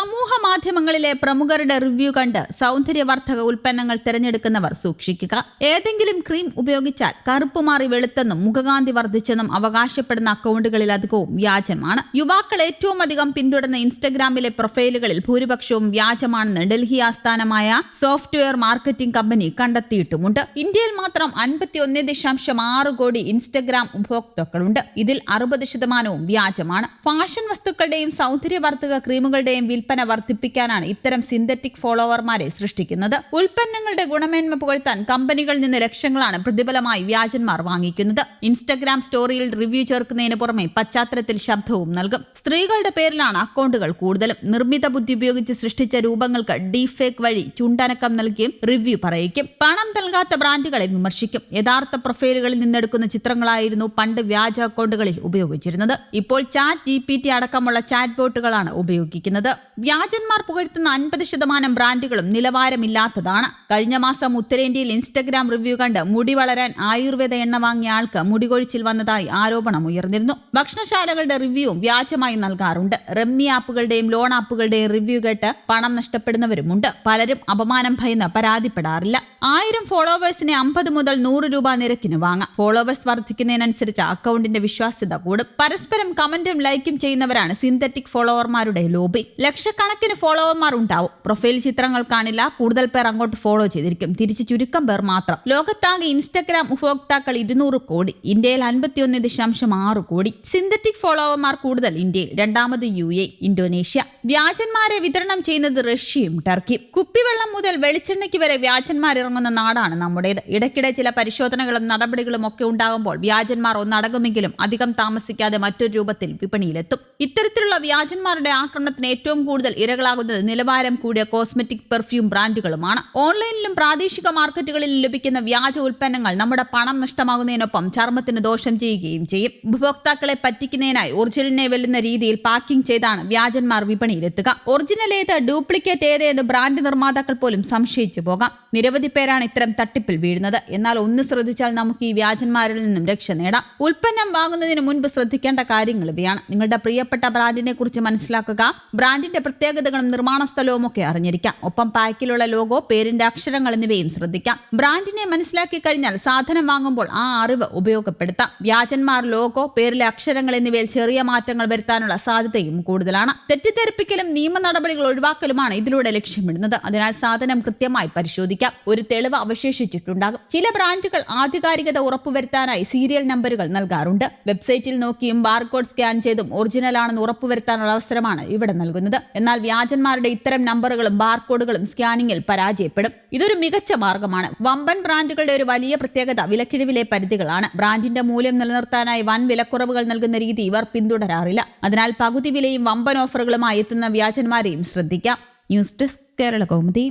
Semua മാധ്യമങ്ങളിലെ പ്രമുഖരുടെ review കണ്ട് സൗന്ദര്യവർദ്ധക ഉൽപ്പന്നങ്ങൾ തിരഞ്ഞെടുക്കുന്നവർ സൂക്ഷിക്കുക. ഏതെങ്കിലും ക്രീം ഉപയോഗിച്ചാൽ കറുപ്പ് മാറി വെളുത്തെന്നും മുഖകാന്തി വർദ്ധിച്ചെന്നും അവകാശപ്പെടുന്ന അക്കൗണ്ടുകളിൽ അധികവും വ്യാജമാണ്. യുവാക്കൾ ഏറ്റവും അധികം പിന്തുടർന്ന ഇൻസ്റ്റഗ്രാമിലെ പ്രൊഫൈലുകളിൽ ഭൂരിപക്ഷവും വ്യാജമാണെന്ന് ഡൽഹി ആസ്ഥാനമായ സോഫ്റ്റ്വെയർ മാർക്കറ്റിംഗ് കമ്പനി കണ്ടെത്തിയിട്ടുമുണ്ട്. ഇന്ത്യയിൽ മാത്രം അൻപത്തിയൊന്ന് ദശാംശം ആറ് കോടി ഇൻസ്റ്റഗ്രാം ഉപഭോക്താക്കളുണ്ട്. ഇതിൽ അറുപത് ശതമാനവും വ്യാജമാണ്. ഫാഷൻ വസ്തുക്കളുടെയും സൗന്ദര്യവർദ്ധക ക്രീമുകളുടെയും വിൽപ്പന വർദ്ധിപ്പിക്കാനാണ് ഇത്തരം സിന്തറ്റിക് ഫോളോവർമാരെ സൃഷ്ടിക്കുന്നത്. ഉൽപ്പന്നങ്ങളുടെ ഗുണമേന്മ പുകഴ്ത്താൻ കമ്പനികളിൽ നിന്ന് ലക്ഷങ്ങളാണ് പ്രതിഫലമായി വ്യാജന്മാർ വാങ്ങിക്കുന്നത്. ഇൻസ്റ്റഗ്രാം സ്റ്റോറിയിൽ റിവ്യൂ ചേർക്കുന്നതിന് പുറമെ പശ്ചാത്തലത്തിൽ ശബ്ദവും നൽകും. സ്ത്രീകളുടെ പേരിലാണ് അക്കൗണ്ടുകൾ കൂടുതലും. നിർമ്മിത ബുദ്ധി ഉപയോഗിച്ച് സൃഷ്ടിച്ച രൂപങ്ങൾക്ക് ഡീഫേക്ക് വഴി ചുണ്ടനക്കം നൽകിയും റിവ്യൂ പറയിക്കും. പണം നൽകാത്ത ബ്രാൻഡുകളെ വിമർശിക്കും. യഥാർത്ഥ പ്രൊഫൈലുകളിൽ നിന്നെടുക്കുന്ന ചിത്രങ്ങളായിരുന്നു പണ്ട് വ്യാജ അക്കൗണ്ടുകളിൽ ഉപയോഗിച്ചിരുന്നത്. ഇപ്പോൾ ചാറ്റ് ജി അടക്കമുള്ള ചാറ്റ് ബോട്ടുകളാണ് ഉപയോഗിക്കുന്നത്. വ്യാജന്മാർ പുകഴ്ത്തുന്ന അൻപത് ശതമാനം ബ്രാൻഡുകളും നിലവാരമില്ലാത്തതാണ്. കഴിഞ്ഞ മാസം ഉത്തരേന്ത്യയിൽ ഇൻസ്റ്റഗ്രാം റിവ്യൂ കണ്ട് മുടി വളരാൻ ആയുർവേദ എണ്ണ വാങ്ങിയ ആൾക്ക് മുടികൊഴിച്ചിൽ വന്നതായി ആരോപണം ഉയർന്നിരുന്നു. ഭക്ഷണശാലകളുടെ റിവ്യൂ വ്യാജമായി നൽകാറുണ്ട്. റമ്മി ആപ്പുകളുടെയും ലോൺ ആപ്പുകളുടെയും റിവ്യൂ കേട്ട് പണം നഷ്ടപ്പെടുന്നവരുമുണ്ട്. പലരും അപമാനം ഭയന്ന് പരാതിപ്പെടാറില്ല. ആയിരം ഫോളോവേഴ്സിനെ അമ്പത് മുതൽ നൂറ് രൂപ നിരക്കിന് വാങ്ങാം. ഫോളോവേഴ്സ് വർദ്ധിക്കുന്നതിനനുസരിച്ച് അക്കൗണ്ടിന്റെ വിശ്വാസ്യത കൂടും. പരസ്പരം കമന്റും ലൈക്കും ചെയ്യുന്നവരാണ് സിന്തറ്റിക് ഫോളോവർമാരുടെ ലോബി. ലക്ഷക്കണക്കിന് ഫോളോവർമാർ ഉണ്ടാവും. പ്രൊഫൈൽ ചിത്രങ്ങൾ കാണില്ല കൂടുതൽ പേർ അങ്ങോട്ട് ഫോളോ ചെയ്തിരിക്കും. തിരിച്ച് ചുരുക്കം പേർ മാത്രം. ലോകത്താകെ ഇൻസ്റ്റഗ്രാം ഉപഭോക്താക്കൾ ഇരുന്നൂറ് കോടി ഇന്ത്യയിൽ അൻപത്തിയൊന്ന് ദശാംശം ആറ് കോടി. സിന്തറ്റിക് ഫോളോവർമാർ കൂടുതൽ ഇന്ത്യയിൽ രണ്ടാമത് യു എ ഇന്തോനേഷ്യ. വ്യാജന്മാരെ വിതരണം ചെയ്യുന്നത് റഷ്യയും ടർക്കിയും. കുപ്പിവെള്ളം മുതൽ വെളിച്ചെണ്ണയ്ക്ക് വരെ വ്യാജന്മാർ ഇറങ്ങുന്ന നാടാണ് നമ്മുടേത്. ഇടയ്ക്കിടെ ചില പരിശോധനകളും നടപടികളും ഒക്കെ ഉണ്ടാകുമ്പോൾ വ്യാജന്മാർ ഒന്നടങ്ങുമെങ്കിലും അധികം താമസിക്കാതെ മറ്റൊരു രൂപത്തിൽ വിപണിയിലെത്തും. ഇത്തരത്തിലുള്ള വ്യാജന്മാരുടെ ആക്രമണത്തിന് ഏറ്റവും കൂടുതൽ ഇരകളാകുന്നത് നിലവാരം കൂടിയ കോസ്മെറ്റിക് പെർഫ്യൂം ബ്രാൻഡുകളുമാണ്. ഓൺലൈനിലും പ്രാദേശിക മാർക്കറ്റുകളിലും ലഭിക്കുന്ന വ്യാജ ഉൽപ്പന്നങ്ങൾ നമ്മുടെ പണം നഷ്ടമാകുന്നതിനൊപ്പം ചർമ്മത്തിന് ദോഷം ചെയ്യുകയും ചെയ്യും. ഉപഭോക്താക്കളെ പറ്റിക്കുന്നതിനായി ഒറിജിനലിനെ വെല്ലുന്ന രീതിയിൽ പാക്കിംഗ് ചെയ്താണ് വ്യാജന്മാർ വിപണിയിലെത്തുക. ഒറിജിനൽ ഏത് ഡ്യൂപ്ലിക്കേറ്റ് ഏത് എന്ന് ബ്രാൻഡ് നിർമ്മാതാക്കൾ പോലും സംശയിച്ചു പോകാം. നിരവധി പേരാണ് ഇത്തരം തട്ടിപ്പിൽ വീഴുന്നത്. എന്നാൽ ഒന്ന് ശ്രദ്ധിച്ചാൽ നമുക്ക് ഈ വ്യാജന്മാരിൽ നിന്നും രക്ഷ നേടാം. ഉൽപ്പന്നം വാങ്ങുന്നതിന് മുൻപ് ശ്രദ്ധിക്കേണ്ട കാര്യങ്ങൾ ഇവയാണ്. നിങ്ങളുടെ പ്രിയപ്പെട്ട ബ്രാൻഡിനെ കുറിച്ച് മനസ്സിലാക്കുക ബ്രാൻഡിന്റെ പ്രത്യേകതകളും നിർമ്മാണ സ്ഥലവും ഒക്കെ അറിഞ്ഞിരിക്കാം. ഒപ്പം പാക്കിലുള്ള ലോഗോ പേരിന്റെ അക്ഷരങ്ങൾ എന്നിവയും ശ്രദ്ധിക്കാം. ബ്രാൻഡിനെ മനസ്സിലാക്കി കഴിഞ്ഞാൽ സാധനം വാങ്ങുമ്പോൾ ആ അറിവ് ഉപയോഗപ്പെടുത്താം. വ്യാജന്മാർ ലോഗോ പേരിലെ അക്ഷരങ്ങൾ എന്നിവയിൽ ചെറിയ മാറ്റങ്ങൾ വരുത്താനുള്ള സാധ്യതയും കൂടുതലാണ്. തെറ്റിദ്ധരിപ്പിക്കലും നിയമ നടപടികൾ ഒഴിവാക്കലുമാണ് ഇതിലൂടെ ലക്ഷ്യമിടുന്നത്. അതിനാൽ സാധനം കൃത്യമായി പരിശോധിക്കാം. ഒരു തെളിവ് അവശേഷിച്ചിട്ടുണ്ടാകും. ചില ബ്രാൻഡുകൾ ആധികാരികത ഉറപ്പുവരുത്താനായി സീരിയൽ നമ്പറുകൾ നൽകാറുണ്ട്. വെബ്സൈറ്റിൽ നോക്കിയും ബാർകോഡ് സ്കാൻ ചെയ്തും ഒറിജിനൽ ആണെന്ന് ഉറപ്പുവരുത്താനുള്ള അവസരമാണ് ഇവിടെ നൽകുന്നത്. എന്നാൽ വ്യാജന്മാരുടെ ഇത്തരം നമ്പറുകളും ബാർകോഡുകളും സ്കാനിങ്ങിൽ പരാജയപ്പെടും. ഇതൊരു മികച്ച മാർഗമാണ്. വമ്പൻ ബ്രാൻഡുകളുടെ ഒരു വലിയ പ്രത്യേകത വിലക്കിഴിവിലെ പരിധികളാണ്. ബ്രാൻഡിന്റെ മൂല്യം നിലനിർത്താനായി വൻ വിലക്കുറവുകൾ നൽകുന്ന രീതി ഇവർ പിന്തുടരാറില്ല. അതിനാൽ പകുതി വിലയും വമ്പൻ ഓഫറുകളുമായി എത്തുന്ന വ്യാജന്മാരെയും ശ്രദ്ധിക്കാം. News desk Kerala Kaumudi.